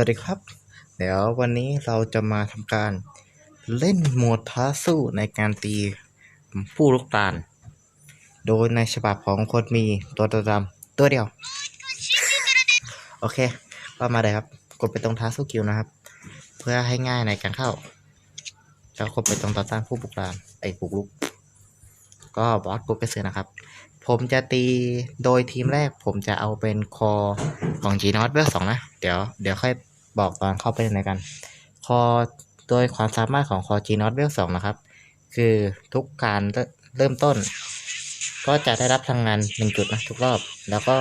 วัสดีครับ เดี๋ยววันนี้เราจะมาทำการเล่นโหมดท้าสู้ในการตีผู้ลูกตาล โดยในฉบับของคนมีตัวดำตัวเดียว โอเค ก็มาเลยครับ กดไปตรงท้าสู้กิวนะครับ เพื่อให้ง่ายในการเข้าแล้วกดไปตรงต่อต้านผู้บุกตานไอ้บุกลุก ก็บอสปุ๊บไปซื้อนะครับ ผมจะตีโดยทีมแรกผมจะเอาเป็นคอของ G n o t เวลสองนะ เดี๋ยวเดี๋ยวค่อย บอกตอนเข้าไปในกันคอโดยความสามารถของคอ G n o t เวลสองนะครับ คือทุกการเริ่มต้น ก็จะได้รับพลังงานหนึ่งจุดนะทุกรอบ แล้วก็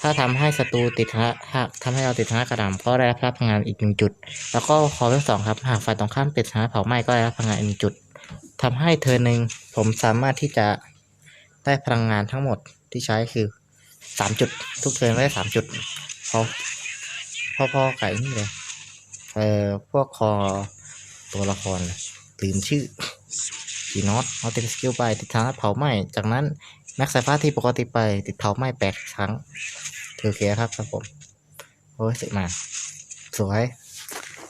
ถ้าทำให้ศัตรูติดทะหากทำให้เราติดทะกระดำก็ได้รับพลังงานอีกหนึ่งจุด แล้วก็คอเวลสองครับหากฝ่ายตรงข้ามติดทะเผาไหม้ก็ได้รับพลังงานอีกหนึ่งจุดทำให้เธอหนึ่งผมสามารถที่จะได้พลังงานทั้งหมดที่ใช้คือสามจุด ทุกเทิร์นได้สามจุดพอ พอพอไก่นี่เลยเอ่อพวกคอตัวละครลืมชื่อกีนอตเอาติดสกิลไปติดทางเผาไหม้จากนั้นแม็กสายฟ้าที่ปกติไปติดเผาไหม้แปดครั้งถือเคครับครับผมโอ้ยสิมา สวย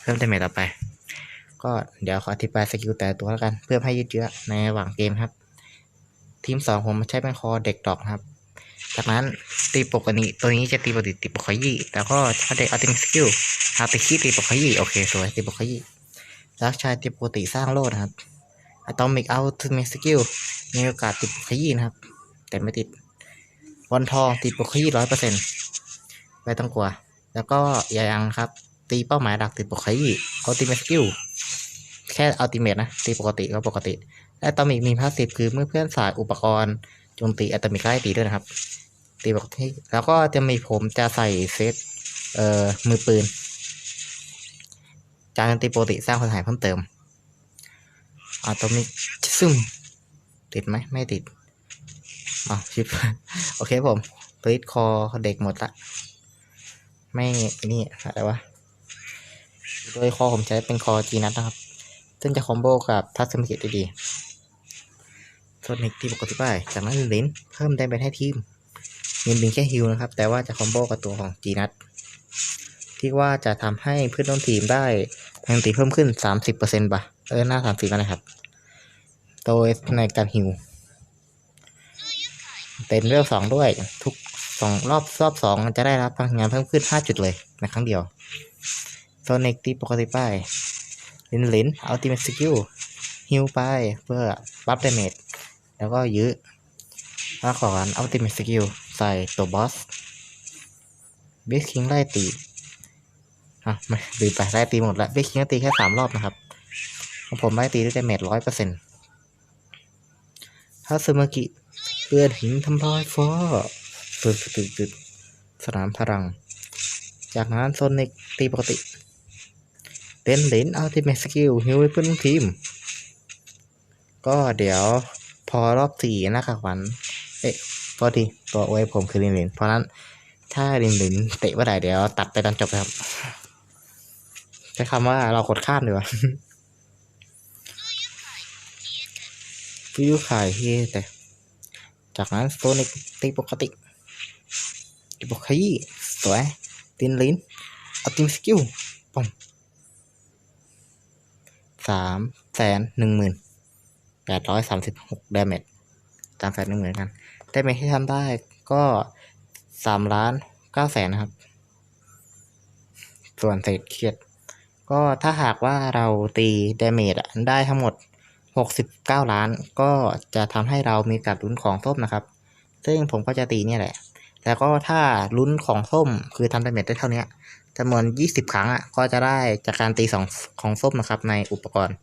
เพิ่มเดเมต่อไป ก็เดี๋ยวขออธิบายสกิลแต่ตัวแล้วกัน เพื่อให้ยืดเยื้อในระหว่างเกมครับ ทีมสองผมใช้เป็นคอเด็กดอกครับ จากนั้นตีปกติตัวนี้จะตีปกติตีปกขยี้แล้วก็ถ้าเด็กเอาติมสกิลหาตีขี้ตีปกขยี้โอเคสวยตีปกขยี้แล้วใช้ตีปกติสร้างโลดนะครับอะตอมิกเอาทูมิสกิลมีโอกาสติดปกขยี้นะครับ แต่ไม่ติดวันทองติดปกขยี้ร้อยเปอร์เซ็นต์ไม่ต้องกลัว แล้วก็อย่ายังครับ ตีเป้าหมายดักติดปกขยี้เอาติมสกิลแค่อัลติเมทนะตีปกติก็ปกติอะตอมิกมีพาสซีฟคือเมื่อเพื่อนสายอุปกรณ์ โจมตีอะตอมิกไล่ตีด้วยนะครับ ตีปกติแล้วก็จะมีผมจะใส่เซตเอ่อมือปืน จากการตีปกติสร้างความหายเพิ่มเติมอะตอมิกซึมติดไหมไม่ติดอ๋อชิปโอเคผมปริดคอเด็กหมดละ ไม่นี่อะไรวะโดยคอผมใช้เป็นคอจีนัทนะครับ ซึ่งจะคอมโบกับทัศมิกิได้ดี โซนิกที่ปกติไปจากนั้นลินเพิ่มได้ไปให้ทีมมีลินแค่ฮิลนะครับ แต่ว่าจะคอมโบกับตัวของจีนัทที่ว่าจะทำให้เพื่อนร่วมทีมได้พลังตีเพิ่มขึ้น 30%ป่ะ เออ หน้า 30กันนะครับ โดยในการฮิวเป็นเรื่องสองด้วย ทุกสองรอบรอบสองจะได้รับพลังงานเพิ่มขึ้น 5 จุดเลยในครั้งเดียวโซนิกที่ปกติไปลินลินเอัลติเมสกิลฮิวไปเพื่อบัฟดเมจ แล้วก็ยื้อแล้วขอกันอัลติเมทสกิลใส่ตัวบอสบิสคิงไล่ตีอะไม่ลืมไปไล่ตีหมดแล้วบิสคิงตีแค่สามรอบนะครับของผมไล่ตีด้วยดเมจร้อยเปอร์เซ็นต์ถ้าซึมากิเลือดหินทำลายฟ้าตึดตึดตึดสนามพลัง จากนั้นโซนิกตีปกติเล่นเลนอัลติเมทสกิลฮิวเพื่อนทีม ก็เดี๋ยว อรอบสี่นะครับวันเอ๊ะพอดีตัวไว้ผมคือลินลินเพราะนั้น ถ้าลินลินเตะเมื่อไหร่เดี๋ยวตัดไปตอนจบครับใช้คำว่าเรากดข้ามดีกว่าฟิวขายเฮแต่ จากนั้นโซนิกตีปกติตีปกติสวยลินลินเอาติมสกิลปองสามแสนหนึ่งหมื่น แปดร้อยสามสิบหกดามจตามแสนหนึ่งเหมือนกันดาเมจที่ทำได้ก็สามล้านเก้าแสนนะครับ ส่วนเศษเครียด ก็ถ้าหากว่าเราตีดาเมจได้ทั้งหมดหกสิบเก้าล้าน ก็จะทำให้เรามีการลุ้นของส้มนะครับ ซึ่งผมก็จะตีเนี่ยแหละ แล้วก็ถ้าลุ้นของส้มคือทำดาเมจได้เท่านี้จำนวนยี่สิบครั้งอะ ก็จะได้จากการตีสองของส้มนะครับในอุปกรณ์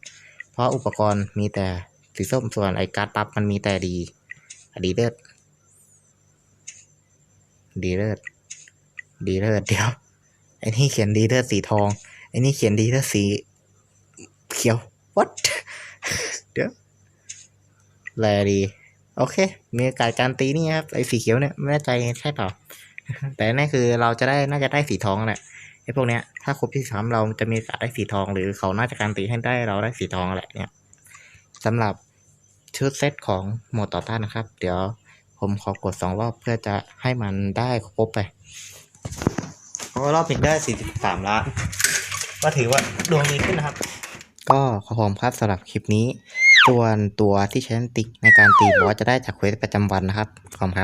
เพราะอุปกรณ์มีแต่ สีส้มส่วนไอการ์ดปั๊บมันมีแต่ดีดีเลิศดีเลิศดีเลิศเดี๋ยวไอ้นี่เขียนดีเลิศสีทองไอ้นี่เขียนดีเลิศสีเขียว what เดี๋ยวแลดี โอเค มีกาสการตีนี่ครับไอ้สีเขียวเนี่ยไม่แน่ใจใช่เปล่า แต่แน่คือเราจะได้น่าจะได้สีทองแหละไอ้พวกเนี้ยถ้าครบที่สามเราจะมีโอกาสได้สีทอง หรือเขาน่าจะการตีให้ได้เราได้สีทองแหละเนี่ย สำหรับชุดเซตของโหมดต่อต้านนะครับ เดี๋ยวผมขอกดสองรอบเพื่อจะให้มันได้ครบไปก็ว่ารอบหนึ่งได้ 43 ล้าน ก็ถือว่าดวงดีขึ้นนะครับ ก็ขอผมครับสำหรับคลิปนี้ ส่วนตัวที่ใช้ติกในการตีบอสจะได้จากเควสประจำวันนะครับขอบคุณครับ